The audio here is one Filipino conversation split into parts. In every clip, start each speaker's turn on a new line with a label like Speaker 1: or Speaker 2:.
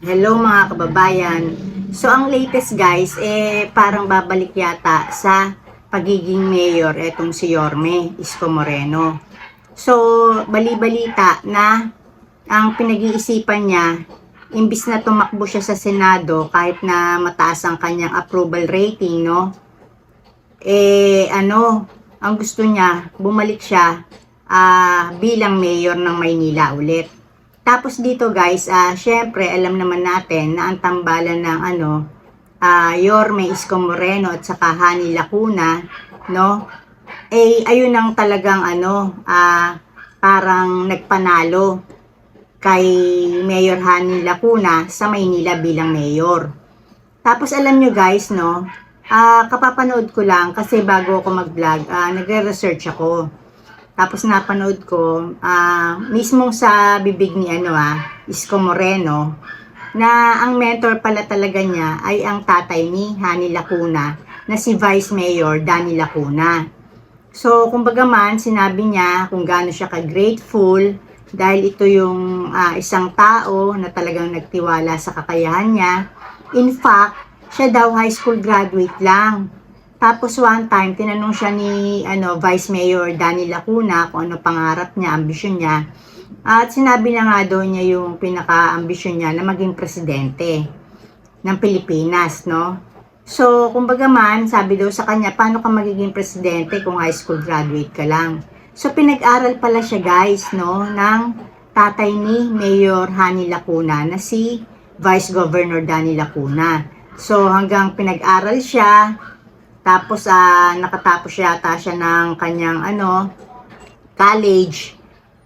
Speaker 1: Hello mga kababayan. So ang latest guys, eh parang babalik yata sa pagiging mayor etong si Yorme Isko Moreno. So bali-balita na ang pinag-iisipan niya, imbis na tumakbo siya sa Senado kahit na mataas ang kanyang approval rating, no? Eh ano, ang gusto niya, bumalik siya ah, bilang mayor ng Maynila ulit. Tapos dito guys, ah syempre alam naman natin na ang tambalan ng ano, ah Yorme Isko Moreno at saka Hani Lacuna, no? Eh ayun ang talagang ano, ah parang nagpanalo kay Mayor Hani Lacuna sa Maynila bilang mayor. Tapos alam nyo guys, no? Ah kapapanood ko lang kasi bago ako mag-vlog, ah nagre-research ako. Tapos napanood ko, ah, mismong sa bibig ni ano ah, Isko Moreno, na ang mentor pala talaga niya ay ang tatay ni Hani Lacuna na si Vice Mayor Danny Lacuna. So, kumbaga man, sinabi niya kung gaano siya ka-grateful dahil ito yung ah, isang tao na talagang nagtiwala sa kakayahan niya. In fact, siya daw high school graduate lang. Tapos one time, tinanong siya ni ano, Vice Mayor Danny Lacuna kung ano pangarap niya, ambisyon niya. At sinabi na nga daw niya yung pinaka-ambisyon niya na maging presidente ng Pilipinas, no? So, kumbaga man, sabi daw sa kanya, paano ka magiging presidente kung high school graduate ka lang? So, pinag-aral pala siya guys, no, ng tatay ni Mayor Hani Lacuna na si Vice Governor Danny Lacuna. So, hanggang pinag-aral siya, tapos ah nakatapos yata siya ng kanyang ano, college.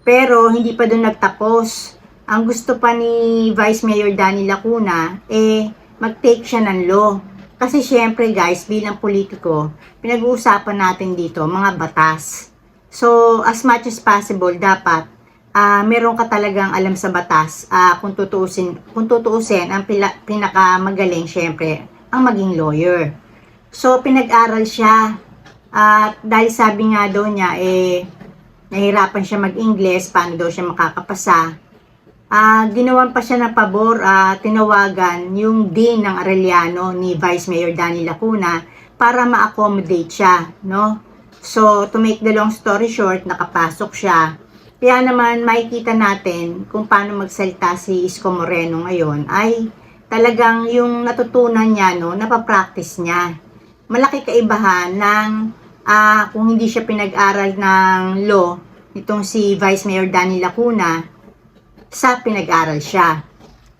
Speaker 1: Pero hindi pa doon nagtapos. Ang gusto pa ni Vice Mayor Danny Lacuna eh mag-take siya ng law. Kasi syempre guys, bilang politiko, pinag-uusapan natin dito mga batas. So, as much as possible, dapat ah meron ka talagang alam sa batas ah kung tutuusin, kung tutuusin, ang pila, pinakamagaling syempre, ang maging lawyer. So, pinag-aral siya. At dahil sabi nga daw niya, eh, nahirapan siya mag-Ingles, paano daw siya makakapasa. Ah, ginawan pa siya ng pabor, ah, tinawagan yung dean ng Arellano ni Vice Mayor Danny Lacuna para ma-accommodate siya, no? So, to make the long story short, nakapasok siya. Kaya naman makikita natin kung paano magsalita si Isko Moreno ngayon ay talagang yung natutunan niya, no, napapractice niya malaki kaibahan ng ah, kung hindi siya pinag-aral ng law itong si Vice Mayor Danny Lacuna sa pinag-aral siya.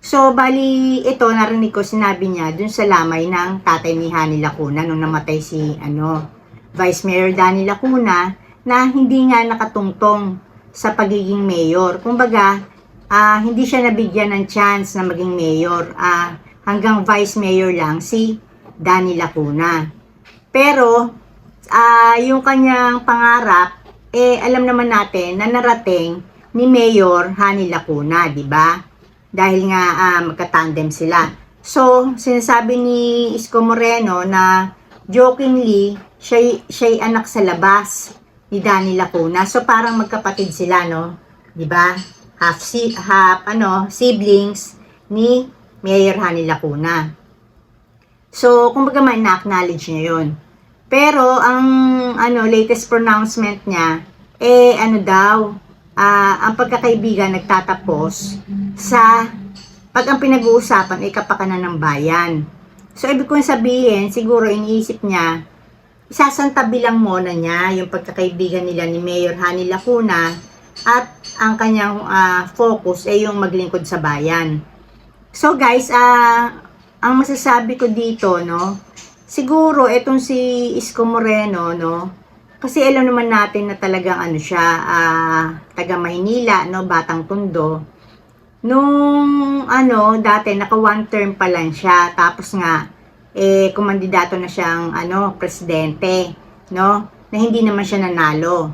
Speaker 1: So, bali, ito, narinig ko, sinabi niya dun sa lamay ng tatay ni Hani Lacuna nung namatay si, ano, Vice Mayor Danny Lacuna na hindi nga nakatungtong sa pagiging mayor. Kumbaga, ah, hindi siya nabigyan ng chance na maging mayor. Ah, hanggang vice mayor lang si Danny Lacuna. Pero, ah yung kanyang pangarap, eh, alam naman natin na narating ni Mayor Hani Lacuna, di ba? Dahil nga ah, magka-tandem sila. So, sinasabi ni Isko Moreno na jokingly, siya, siya'y anak sa labas ni Danny Lacuna. So, parang magkapatid sila, no? Di ba? Half, si, half, ano, siblings ni Mayor Hani Lacuna. So, kumbaga man na-acknowledge niya yun. Pero, ang ano, latest pronouncement niya, eh, ano daw, ah, ang pagkakaibigan nagtatapos sa pag ang pinag-uusapan ay kapakanan ng bayan. So, ibig kong sabihin, siguro iniisip niya, isasantabi lang muna niya yung pagkakaibigan nila ni Mayor Hani Lacuna at ang kanyang ah, focus ay yung maglingkod sa bayan. So guys, ah ang masasabi ko dito, no, siguro etong si Isko Moreno, no, kasi alam naman natin na talagang ano siya, ah, taga Maynila, no, Batang Tondo. Nung ano, dati naka one term pa lang siya, tapos nga eh kumandidato na siyang ano, presidente, no, na hindi naman siya nanalo.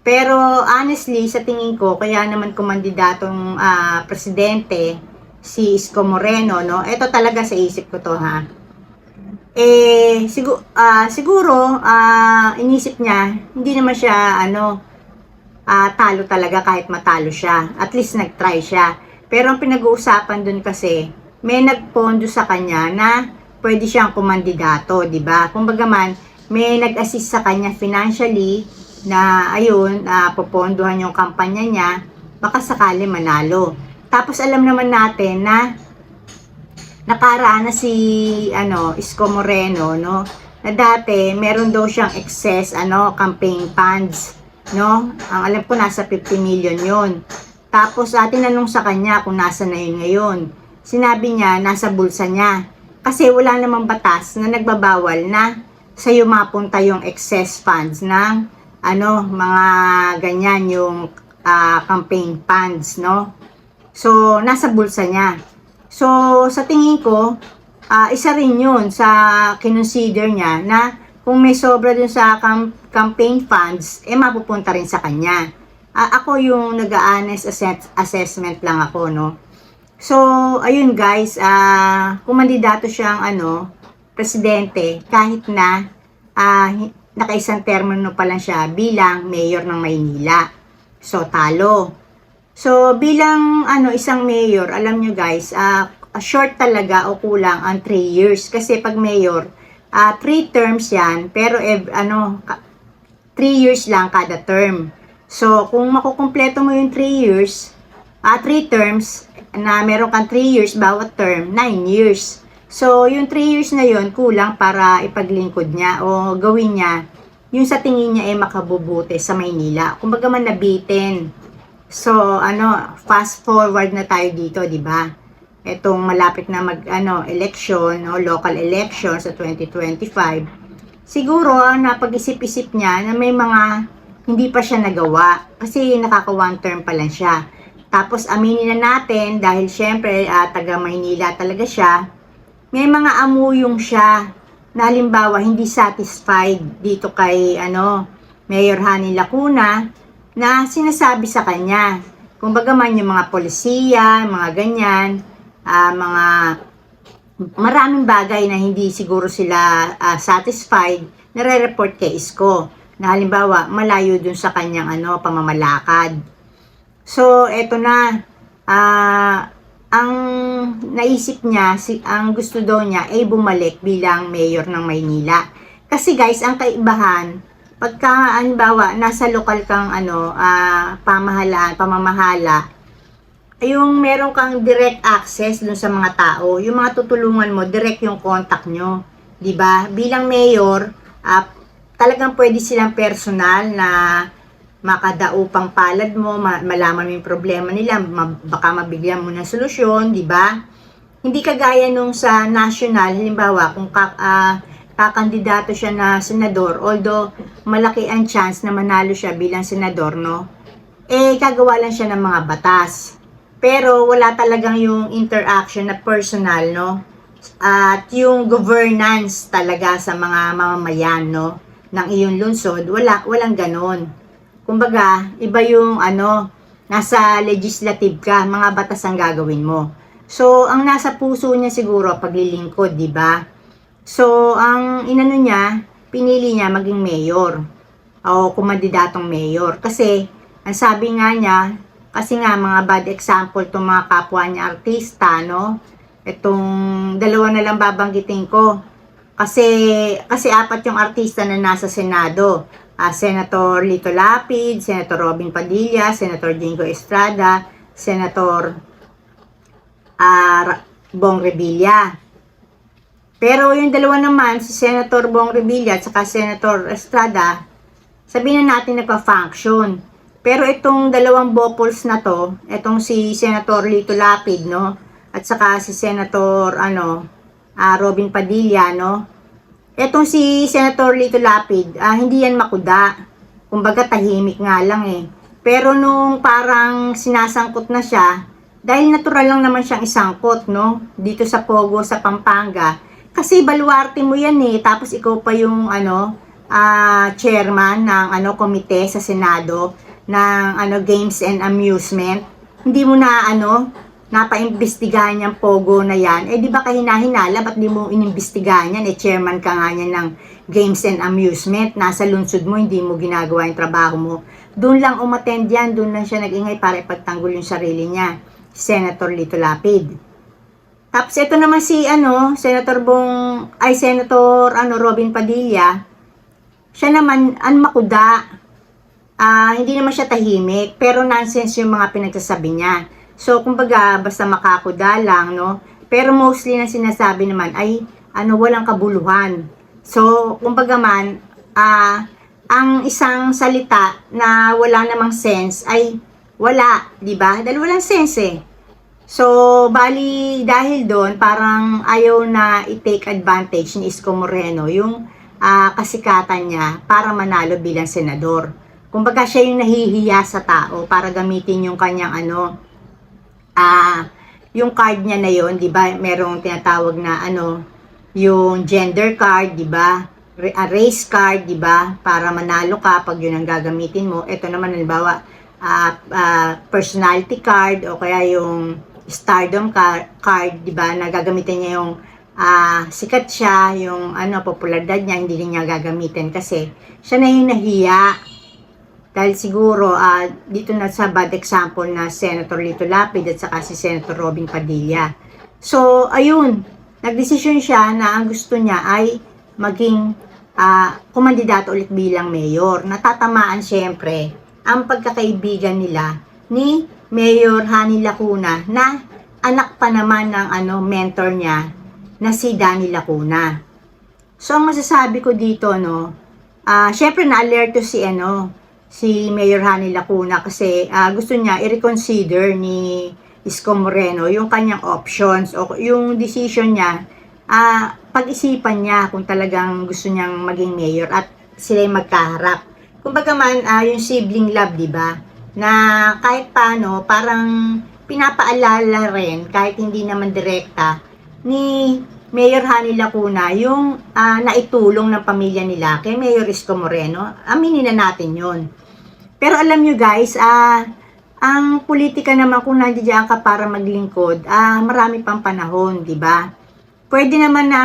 Speaker 1: Pero honestly, sa tingin ko, kaya naman kumandidatong ah, presidente si Isko Moreno, no? Ito talaga sa isip ko to, ha? Eh, siguro, siguro, ah, inisip niya, hindi naman siya, ano, ah, talo talaga kahit matalo siya. At least nag-try siya. Pero ang pinag-uusapan dun kasi, may nagpondo sa kanya na pwede siyang kumandidato, di ba? Kumbaga man, may nag-assist sa kanya financially na ayun, uh, popondohan yung kampanya niya, baka sakali manalo. Tapos alam naman natin na nakaraan na si ano, Isko Moreno, no? Na dati meron daw siyang excess ano, campaign funds, no? Ang alam ko nasa 50 million 'yon. Tapos uh, tinanong sa kanya kung nasa na yun ngayon. Sinabi niya nasa bulsa niya. Kasi wala namang batas na nagbabawal na sa iyo mapunta yung excess funds ng ano, mga ganyan yung uh, campaign funds, no? So, nasa bulsa niya. So, sa tingin ko, uh, isa rin yun sa kinonsider niya na kung may sobra dun sa cam- campaign funds, eh mapupunta rin sa kanya. Uh, ako yung nag-honest assess- assessment lang ako, no? So, ayun guys, uh, kung mandidato siyang ano, presidente, kahit na uh, nakaisang termino pa lang siya bilang mayor ng Maynila. So, talo. So, bilang ano, isang mayor, alam nyo guys, uh, short talaga o kulang ang 3 years. Kasi pag mayor, 3 uh, terms yan, pero ev, ano, 3 years lang kada term. So, kung makukumpleto mo yung 3 years, uh, 3 terms, na meron kang 3 years bawat term, 9 years. So, yung 3 years na yon kulang para ipaglingkod niya o gawin niya yung sa tingin niya ay makabubuti sa Maynila. Kumbaga man nabitin. So, ano, fast forward na tayo dito, di ba? Etong malapit na mag, ano, election, no, local election sa 2025. Siguro, napag-isip-isip niya na may mga hindi pa siya nagawa. Kasi nakaka one term pa lang siya. Tapos aminin na natin dahil syempre uh, taga Maynila talaga siya. May mga amuyong siya na halimbawa hindi satisfied dito kay ano Mayor Hani Lacuna na sinasabi sa kanya. Kung bagaman yung mga polisiya, mga ganyan, uh, mga maraming bagay na hindi siguro sila uh, satisfied, nare-report kay Isko na halimbawa malayo dun sa kanyang ano pamamalakad. So eto na uh, ang naisip niya, si, ang gusto daw niya ay bumalik bilang mayor ng Maynila. Kasi guys, ang kaibahan, pagka anbawa nasa lokal kang ano, uh, pamahalaan, pamamahala, yung meron kang direct access dun sa mga tao, yung mga tutulungan mo, direct yung contact nyo. 'di ba? Bilang mayor, uh, talagang pwede silang personal na makadaupang palad mo, ma- malaman mo yung problema nila, ma- baka mabigyan mo ng solusyon, di ba? Hindi kagaya nung sa national, halimbawa, kung ka, uh, kakandidato siya na senador, although malaki ang chance na manalo siya bilang senador, no? Eh, kagawa lang siya ng mga batas. Pero wala talagang yung interaction na personal, no? At yung governance talaga sa mga mamamayan, no? ng iyong lungsod, wala, walang ganon. Kumbaga, iba yung ano, nasa legislative ka, mga batas ang gagawin mo. So, ang nasa puso niya siguro, paglilingkod, di ba? So, ang inano niya, pinili niya maging mayor o kumandidatong mayor. Kasi, ang sabi nga niya, kasi nga mga bad example itong mga kapwa niya artista, no? Itong dalawa na lang babanggitin ko kasi, kasi apat yung artista na nasa Senado. Uh, Senator Lito Lapid, Senator Robin Padilla, Senator Jingo Estrada, Senator uh, Bong Revilla. Pero yung dalawa naman, si Senator Bong Revilla at saka Senator Estrada, sabihin na natin nagpa-function. Pero itong dalawang bopols na to, itong si Senator Lito Lapid, no? At saka si Senator, ano, uh, Robin Padilla, no? Etong si Senator Lito Lapid, uh, hindi yan makuda. Kumbaga tahimik nga lang eh. Pero nung parang sinasangkot na siya, dahil natural lang naman siyang isangkot, no? Dito sa Pogo, sa Pampanga. Kasi baluarte mo yan eh. Tapos ikaw pa yung ano, uh, chairman ng ano komite sa Senado ng ano Games and Amusement. Hindi mo na ano, napaimbestigahan niyang pogo na yan, eh di ba kahinahinala, ba't di mo inimbestigahan yan? Eh chairman ka nga niyan ng games and amusement, nasa lunsod mo, hindi mo ginagawa yung trabaho mo. Doon lang umattend yan, doon lang siya nag-ingay para ipagtanggol yung sarili niya. Senator Lito Lapid. Tapos ito naman si ano, Senator Bong ay Senator ano Robin Padilla. Siya naman an makuda. Ah, hindi naman siya tahimik, pero nonsense yung mga pinagsasabi niya. So, kumbaga, basta makakuda lang, no? Pero mostly na sinasabi naman ay, ano, walang kabuluhan. So, kumbaga man, ah, ang isang salita na wala namang sense ay wala, di ba? Dahil walang sense eh. So, bali, dahil doon, parang ayaw na i-take advantage ni Isko Moreno yung ah, kasikatan niya para manalo bilang senador. Kumbaga siya yung nahihiya sa tao para gamitin yung kanyang ano, ah, yung card niya na yon, 'di ba? Merong tinatawag na ano, yung gender card, 'di ba? Re- ah, race card, 'di ba? Para manalo ka pag yun ang gagamitin mo. Ito naman halimbawa, ah, ah, personality card o kaya yung stardom car- card, 'di ba? Na gagamitin niya yung ah, sikat siya, yung ano, popularidad niya, hindi niya gagamitin kasi siya na yung nahiya. Dahil siguro, ah, dito na sa bad example na Senator Lito Lapid at saka si Senator Robin Padilla. So, ayun, nagdesisyon siya na ang gusto niya ay maging ah, kumandidato ulit bilang mayor. Natatamaan siyempre ang pagkakaibigan nila ni Mayor Hani Lacuna na anak pa naman ng ano mentor niya na si Danny Lacuna. So, ang masasabi ko dito, no, ah syempre na-alert to si ano, si Mayor Hani Lacuna kasi ah, gusto niya i-reconsider ni Isko Moreno yung kanyang options o yung decision niya ah pag-isipan niya kung talagang gusto niyang maging mayor at sila yung magkaharap. Kumbaga man ah, yung sibling love, 'di ba? Na kahit paano parang pinapaalala rin kahit hindi naman direkta ni Mayor Hani Lacuna yung ah, naitulong ng pamilya nila kay Mayor Isko Moreno. Aminin na natin yon. Pero alam nyo guys, ah, ang politika naman kung nandiyan ka para maglingkod, ah, marami pang panahon, di ba? Pwede naman na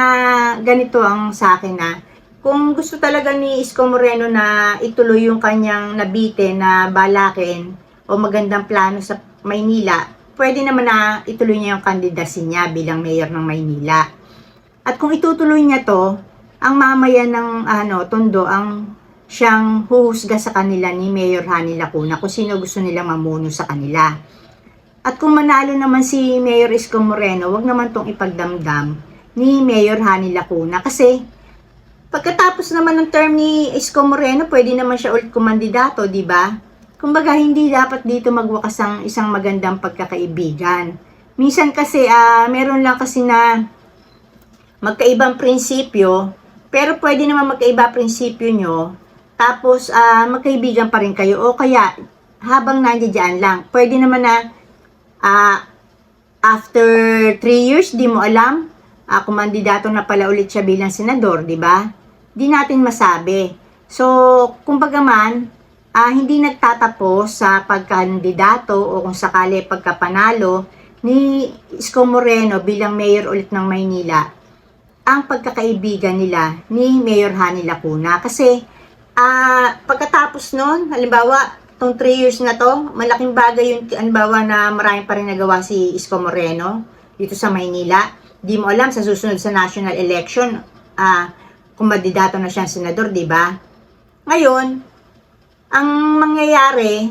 Speaker 1: ganito ang sa akin na kung gusto talaga ni Isko Moreno na ituloy yung kanyang nabite na balakin o magandang plano sa Maynila, pwede naman na ituloy niya yung candidacy niya bilang mayor ng Maynila. At kung itutuloy niya to, ang mamayan ng ano, Tondo ang siyang huhusga sa kanila ni Mayor Hani Lacuna kung sino gusto nilang mamuno sa kanila. At kung manalo naman si Mayor Isko Moreno, wag naman tong ipagdamdam ni Mayor Hani Lacuna kasi pagkatapos naman ng term ni Isko Moreno, pwede naman siya ulit kumandidato, di ba? Kumbaga, hindi dapat dito magwakas ang isang magandang pagkakaibigan. Minsan kasi, ah, meron lang kasi na magkaibang prinsipyo, pero pwede naman magkaiba prinsipyo nyo, tapos ah, magkaibigan pa rin kayo, o kaya habang nandiyan lang, pwede naman na ah, after 3 years, di mo alam, uh, kumandidato na pala ulit siya bilang senador, di ba? Di natin masabi. So, kumbaga man, ah, hindi nagtatapos sa pagkandidato o kung sakali pagkapanalo ni Isko Moreno bilang mayor ulit ng Maynila ang pagkakaibigan nila ni Mayor Hani Lacuna. Kasi, ah, pagkatapos nun, halimbawa, tong 3 years na to, malaking bagay yung, halimbawa na marami pa rin nagawa si Isko Moreno dito sa Maynila. Di mo alam, sa susunod sa national election, ah, kumandidato na siyang senador, di ba? Ngayon, ang mangyayari,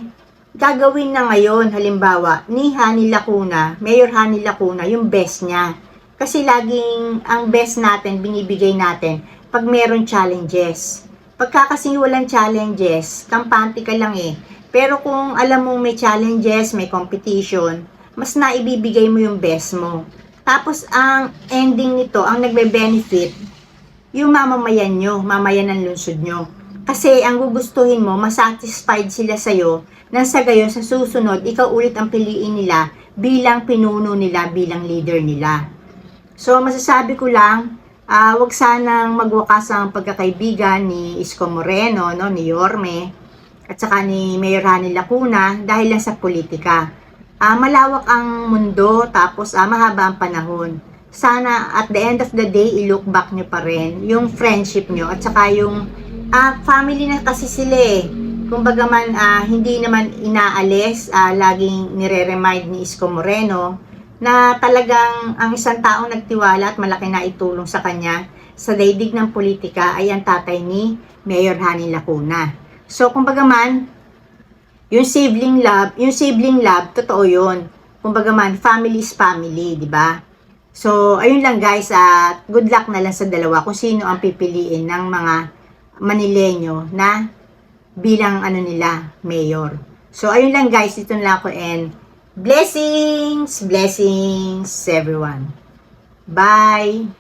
Speaker 1: gagawin na ngayon, halimbawa, ni Hani Lacuna, Mayor Hani Lacuna, yung best niya. Kasi laging ang best natin, binibigay natin pag meron challenges. Pagka kasi walang challenges, kampante ka lang eh. Pero kung alam mong may challenges, may competition, mas naibibigay mo yung best mo. Tapos ang ending nito, ang nagbe-benefit, yung mamamayan nyo, mamayan ng lungsod nyo. Kasi ang gugustuhin mo, masatisfied sila sa'yo, nang sa gayon sa susunod, ikaw ulit ang piliin nila bilang pinuno nila, bilang leader nila. So, masasabi ko lang, ah wag sanang magwakas ang pagkakaibigan ni Isko Moreno, no, ni Yorme, at saka ni Mayor Hani Lacuna dahil lang sa politika. Ah malawak ang mundo, tapos ah, mahaba ang panahon. Sana at the end of the day, i-look back nyo pa rin yung friendship nyo at saka yung ah, family na kasi sila eh. Kumbaga man, ah, hindi naman inaalis, ah, laging nire-remind ni Isko Moreno na talagang ang isang taong nagtiwala at malaki na itulong sa kanya sa daigdig ng politika ay ang tatay ni Mayor Hani Lacuna. So, kumbaga man, yung sibling love, yung sibling love, totoo yun. Kumbaga man, family is family, di ba? So, ayun lang guys, at good luck na lang sa dalawa kung sino ang pipiliin ng mga Manileño na bilang ano nila, mayor. So, ayun lang guys, ito na ako and blessings, blessings everyone. Bye!